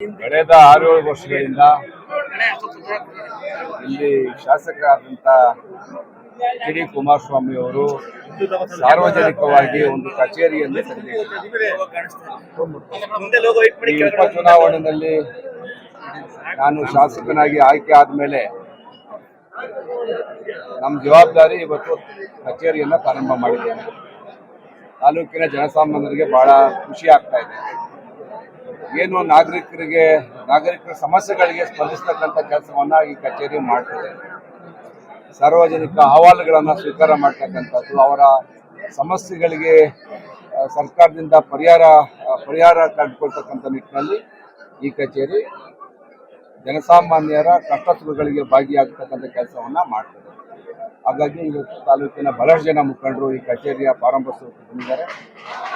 ಕಳೆದ ಆರೇಳು ವರ್ಷಗಳಿಂದ ಇಲ್ಲಿ ಶಾಸಕರಾದಂಥ ಎಚ್ ಡಿ ಕುಮಾರಸ್ವಾಮಿ ಅವರು ಸಾರ್ವಜನಿಕವಾಗಿ ಒಂದು ಕಚೇರಿಯನ್ನು ತೆರೆದಿದ್ದಾರೆ. ಈ ಉಪಚುನಾವಣೆಯಲ್ಲಿ ನಾನು ಶಾಸಕನಾಗಿ ಆಯ್ಕೆ ಆದಮೇಲೆ ನಮ್ಮ ಜವಾಬ್ದಾರಿ ಇವತ್ತು ಕಚೇರಿಯನ್ನು ಪ್ರಾರಂಭ ಮಾಡಿದ್ದೇನೆ ತಾಲೂಕಿನ ಜನಸಾಮಾನ್ಯರಿಗೆ ಬಹಳ ಖುಷಿ ಆಗ್ತಾ ಇದೆ ಏನು ನಾಗರಿಕರಿಗೆ, ನಾಗರಿಕರ ಸಮಸ್ಯೆಗಳಿಗೆ ಸ್ಪಂದಿಸ್ತಕ್ಕಂಥ ಕೆಲಸವನ್ನ ಈ ಕಚೇರಿ ಮಾಡ್ತದೆ. ಸಾರ್ವಜನಿಕ ಅಹವಾಲುಗಳನ್ನು ಸ್ವೀಕಾರ ಮಾಡ್ತಕ್ಕಂಥದ್ದು, ಅವರ ಸಮಸ್ಯೆಗಳಿಗೆ ಸರ್ಕಾರದಿಂದ ಪರಿಹಾರ ಪರಿಹಾರ ಕಂಡುಕೊಳ್ತಕ್ಕಂಥ ನಿಟ್ಟಿನಲ್ಲಿ ಈ ಕಚೇರಿ ಜನಸಾಮಾನ್ಯರ ಕಷ್ಟ ಸುಖಗಳಿಗೆ ಭಾಗಿಯಾಗತಕ್ಕಂಥ ಕೆಲಸವನ್ನ ಮಾಡ್ತದೆ. ಹಾಗಾಗಿ ಈ ತಾಲೂಕಿನ ಬಹಳಷ್ಟು ಜನ ಮುಖಂಡರು ಈ ಕಚೇರಿಯ ಪ್ರಾರಂಭಿಸೋಕೆ ಬಂದಿದ್ದಾರೆ.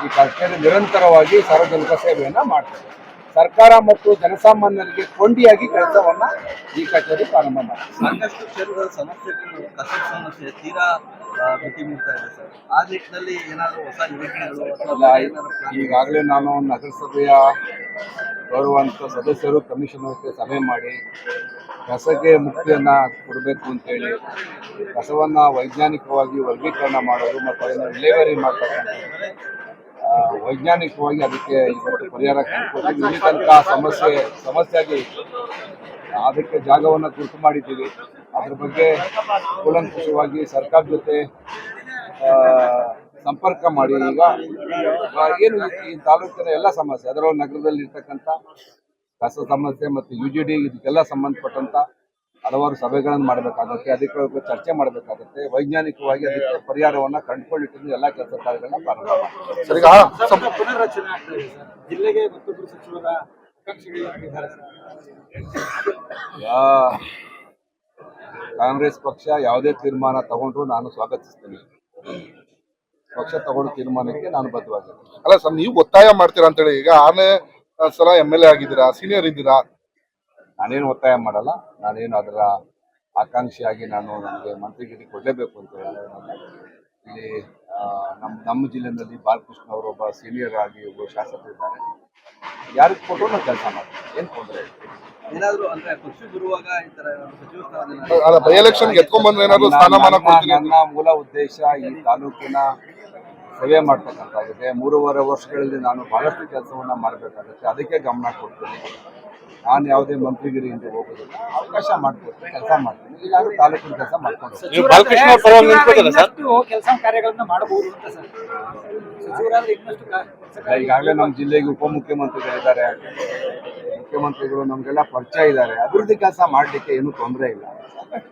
ಈ ಕಚೇರಿ ನಿರಂತರವಾಗಿ ಸಾರ್ವಜನಿಕ ಸೇವೆಯನ್ನು ಮಾಡ್ತದೆ. ಸರ್ಕಾರ ಮತ್ತು ಜನಸಾಮಾನ್ಯರಿಗೆ ಕೊಂಡಿಯಾಗಿ ಕೆಲಸವನ್ನ ಈ ಕಚೇರಿ ಪ್ರಾರಂಭ ಮಾಡಿ ಸಾಕಷ್ಟು ಕ್ಷೇತ್ರದ ಸಮಸ್ಯೆಗಳು ಕಸ ಸಮಸ್ಯೆ ತೀರಾ ಮಿತಿ ಮೀರ್ತಾ ಇದೆ ಸರ್. ಆ ನಿಟ್ಟಿನಲ್ಲಿ ಏನಾದರೂ ಹೊಸ ಯೋಜನೆಗಳು ಅಥವಾ ಇಲ್ಲ, ಬೇರೆ ಈಗಾಗಲೇ ನಾನು ನಗರಸಭೆಯ ಬರುವಂತ ಸದಸ್ಯರು ಕಮಿಷನರ್ಗೆ ಸಭೆ ಮಾಡಿ ಕಸಕ್ಕೆ ಮುಕ್ತಿಯನ್ನ ಕೊಡಬೇಕು ಅಂತೇಳಿ ಕಸವನ್ನ ವೈಜ್ಞಾನಿಕವಾಗಿ ವರ್ಗೀಕರಣ ಮಾಡೋದು ಮತ್ತು ಅದನ್ನು ಡಿಲೆವರಿ ಮಾಡ್ತಕ್ಕಂಥ ವೈಜ್ಞಾನಿಕವಾಗಿ ಅದಕ್ಕೆ ಪರಿಹಾರ ಕಂಡುಕೊಳ್ತೀವಿ ಇಲ್ಲಿ ಸಮಸ್ಯೆ, ಸಮಸ್ಯೆಯಾಗಿ ಅದಕ್ಕೆ ಜಾಗವನ್ನು ಗುರುತು ಮಾಡಿದ್ದೀವಿ. ಅದ್ರ ಬಗ್ಗೆ ಕೂಲಂಕುಷವಾಗಿ ಸರ್ಕಾರ ಜೊತೆ ಸಂಪರ್ಕ ಮಾಡಿ. ಈಗ ಏನು ಈ ತಾಲೂಕಿನ ಎಲ್ಲ ಸಮಸ್ಯೆ ಅದರೊಳಗೆ ನಗರದಲ್ಲಿ ಇರ್ತಕ್ಕಂಥ ಕಸ ಸಮಸ್ಯೆ ಮತ್ತು ಯು ಜಿ ಡಿ ಇದಕ್ಕೆಲ್ಲ ಸಂಬಂಧಪಟ್ಟಂತ ಹಲವಾರು ಸಭೆಗಳನ್ನು ಮಾಡಬೇಕಾಗುತ್ತೆ ಅದಕ್ಕೆ ಚರ್ಚೆ ಮಾಡಬೇಕಾಗುತ್ತೆ ವೈಜ್ಞಾನಿಕವಾಗಿ ಅದಕ್ಕೆ ಪರಿಹಾರವನ್ನ ಕಂಡುಕೊಂಡಿಟ್ಟು ಎಲ್ಲ ಕೆಲಸ ಕಾರ್ಯಗಳನ್ನ ಕಾಂಗ್ರೆಸ್ ಪಕ್ಷ ಯಾವುದೇ ತೀರ್ಮಾನ ತಗೊಂಡ್ರು ನಾನು ಸ್ವಾಗತಿಸ್ತೀನಿ. ಪಕ್ಷ ತಗೊಂಡ ತೀರ್ಮಾನಕ್ಕೆ ನಾನು ಬದ್ಧವಾಗಿದ್ದೀನಿ. ಅಲ್ಲ ಸರ್ ನೀವು ಒತ್ತಾಯ ಮಾಡ್ತೀರಾ ಅಂತೇಳಿ ಈಗ ಆನೆ ಸಲ ಎಂ ಎಲ್ ಎ ಆಗಿದ್ದೀರಾ ಸೀನಿಯರ್ ಇದ್ದೀರಾ ನಾನೇನು ಒತ್ತಾಯ ಮಾಡಲ್ಲ ನಾನೇನು ಅದರ ಆಕಾಂಕ್ಷಿಯಾಗಿ ನಾನು ನನಗೆ ಮಂತ್ರಿಗಿರಿ ಕೊಡಲೇಬೇಕು ಅಂತ ಹೇಳಿದ್ರೆ ಇಲ್ಲಿ ನಮ್ಮ ನಮ್ಮ ಜಿಲ್ಲೆಯಲ್ಲಿ ಬಾಲಕೃಷ್ಣ ಅವರು ಒಬ್ಬ ಸೀನಿಯರ್ ಆಗಿ ಒಬ್ಬ ಶಾಸಕರಿದ್ದಾರೆ ಯಾರಿಗೆ ಕೊಟ್ಟರು ನಾನು ಕೆಲಸ ಮಾಡ್ತೀನಿ ಏನು ತೊಂದರೆ ಏನಾದ್ರು ಅಂದ್ರೆ ಈ ಸಚಿವ ಏನಾದ್ರು ನನ್ನ- ಸ್ಥಾನಮಾನ ಮೂಲ ಉದ್ದೇಶ ಈ ತಾಲೂಕಿನ ಸೇವೆ ಮಾಡ್ತಕ್ಕಂಥಾಗಿದೆ ಮೂರುವರೆ ವರ್ಷಗಳಲ್ಲಿ ನಾನು ಬಹಳಷ್ಟು ಕೆಲಸವನ್ನ ಮಾಡಬೇಕಾಗುತ್ತೆ. ಅದಕ್ಕೆ ಗಮನ ಕೊಡ್ತೀನಿ. ನಾನು ಯಾವುದೇ ಮಂತ್ರಿಗಿರಿ ಅಂತ ಹೋಗೋದಿಲ್ಲ ಅವಕಾಶ ಮಾಡ್ಕೊಡ್ತೀನಿ ಕೆಲಸ ಮಾಡ್ತೀನಿ. ಇಲ್ಲಾಂದ್ರೆ ತಾಲೂಕಿನ ಕೆಲಸ ಮಾಡ್ಕೊಂಡು ನೀವು ಬಾಲಕೃಷ್ಣ ಪರವಾಗಿ ಇನ್ನಷ್ಟು ಕೆಲಸ ಕಾರ್ಯಗಳನ್ನ ಮಾಡಬಹುದು ಅಂತ ಸರ್. ಸಚಿವರಾದ್ರೆ ಇನ್ನಷ್ಟು ಈಗಾಗಲೇ ನಮ್ಮ ಜಿಲ್ಲೆಗೆ ಉಪಮುಖ್ಯಮಂತ್ರಿಗಳಿದ್ದಾರೆ ಮುಖ್ಯಮಂತ್ರಿಗಳು ನಮಗೆಲ್ಲ ಪರಿಚಯ ಇದ್ದಾರೆ. ಅಭಿವೃದ್ಧಿ ಕೆಲಸ ಮಾಡಲಿಕ್ಕೆ ಏನು ತೊಂದರೆ ಇಲ್ಲ.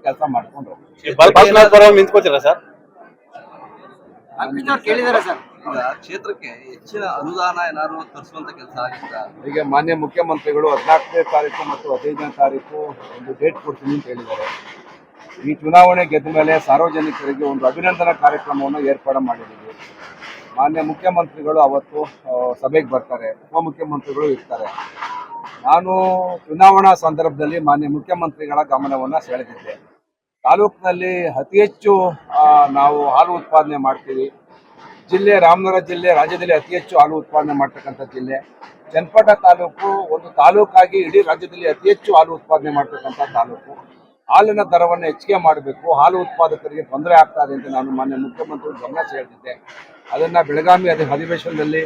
ಕೆಲಸ ಮಾಡ್ಕೊಂಡು ಹೋಗ್ತೀನಿ. ನಿಂತ್ಕೋತೀರಾ ಸರ್? ಕೇಳಿದಾರೆ ಅವ್ರು ಸರ್. ಈಗ ಕ್ಷೇತ್ರಕ್ಕೆ ಹೆಚ್ಚಿನ ಅನುದಾನ ಏನಾದ್ರು ತರಿಸುವಂತ ಕೆಲಸ ಆಗಿದ್ದ ಈಗ ಮಾನ್ಯ ಮುಖ್ಯಮಂತ್ರಿಗಳು ಹದಿನಾಲ್ಕನೇ ತಾರೀಕು ಮತ್ತು ಹದಿನೈದನೇ ತಾರೀಕು ಒಂದು ಡೇಟ್ ಕೊಡ್ತೀನಿ ಅಂತ ಹೇಳಿದ್ದಾರೆ. ಈ ಚುನಾವಣೆ ಗೆದ್ದ ಮೇಲೆ ಸಾರ್ವಜನಿಕರಿಗೆ ಒಂದು ಅಭಿನಂದನಾ ಕಾರ್ಯಕ್ರಮವನ್ನು ಏರ್ಪಾಡು ಮಾಡಿದ್ದೀವಿ. ಮಾನ್ಯ ಮುಖ್ಯಮಂತ್ರಿಗಳು ಅವತ್ತು ಸಭೆಗೆ ಬರ್ತಾರೆ. ಉಪಮುಖ್ಯಮಂತ್ರಿಗಳು ಇರ್ತಾರೆ. ನಾನು ಚುನಾವಣಾ ಸಂದರ್ಭದಲ್ಲಿ ಮಾನ್ಯ ಮುಖ್ಯಮಂತ್ರಿಗಳ ಗಮನವನ್ನು ಸೆಳೆದಿದ್ದೆ. ತಾಲೂಕಿನಲ್ಲಿ ಅತಿ ಹೆಚ್ಚು ನಾವು ಹಾಲು ಉತ್ಪಾದನೆ ಮಾಡ್ತೀವಿ. ಜಿಲ್ಲೆ, ರಾಮನಗರ ಜಿಲ್ಲೆ, ರಾಜ್ಯದಲ್ಲಿ ಅತಿ ಹೆಚ್ಚು ಹಾಲು ಉತ್ಪಾದನೆ ಮಾಡ್ತಕ್ಕಂಥ ಜಿಲ್ಲೆ. ಚನ್ನಪಟ್ಟ ತಾಲೂಕು, ಒಂದು ತಾಲೂಕಾಗಿ ಇಡೀ ರಾಜ್ಯದಲ್ಲಿ ಅತಿ ಹೆಚ್ಚು ಹಾಲು ಉತ್ಪಾದನೆ ಮಾಡ್ತಕ್ಕಂಥ ತಾಲೂಕು. ಹಾಲಿನ ದರವನ್ನು ಹೆಚ್ಚಿಗೆ ಮಾಡಬೇಕು. ಹಾಲು ಉತ್ಪಾದಕರಿಗೆ ತೊಂದರೆ ಆಗ್ತಾ ಅಂತ ನಾನು ಮಾನ್ಯ ಮುಖ್ಯಮಂತ್ರಿ ಗಮನ ಸೆಳೆದಿದ್ದೆ. ಅದನ್ನು ಬೆಳಗಾವಿ ಅದೇ ಅಧಿವೇಶನದಲ್ಲಿ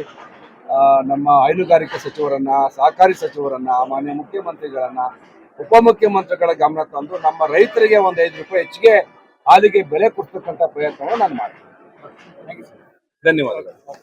ನಮ್ಮ ಹೈನುಗಾರಿಕೆ ಸಚಿವರನ್ನು, ಸಹಕಾರಿ ಸಚಿವರನ್ನು, ಮಾನ್ಯ ಮುಖ್ಯಮಂತ್ರಿಗಳನ್ನ, ಉಪಮುಖ್ಯಮಂತ್ರಿಗಳ ಗಮನ ತಂದು ನಮ್ಮ ರೈತರಿಗೆ ಒಂದು ಐದು ರೂಪಾಯಿ ಹೆಚ್ಚಿಗೆ ಹಾಲಿಗೆ ಬೆಲೆ ಕೊಡ್ತಕ್ಕಂಥ ಪ್ರಯತ್ನವನ್ನು ನಾನು ಮಾಡ್ತೀನಿ. धन्यवाद।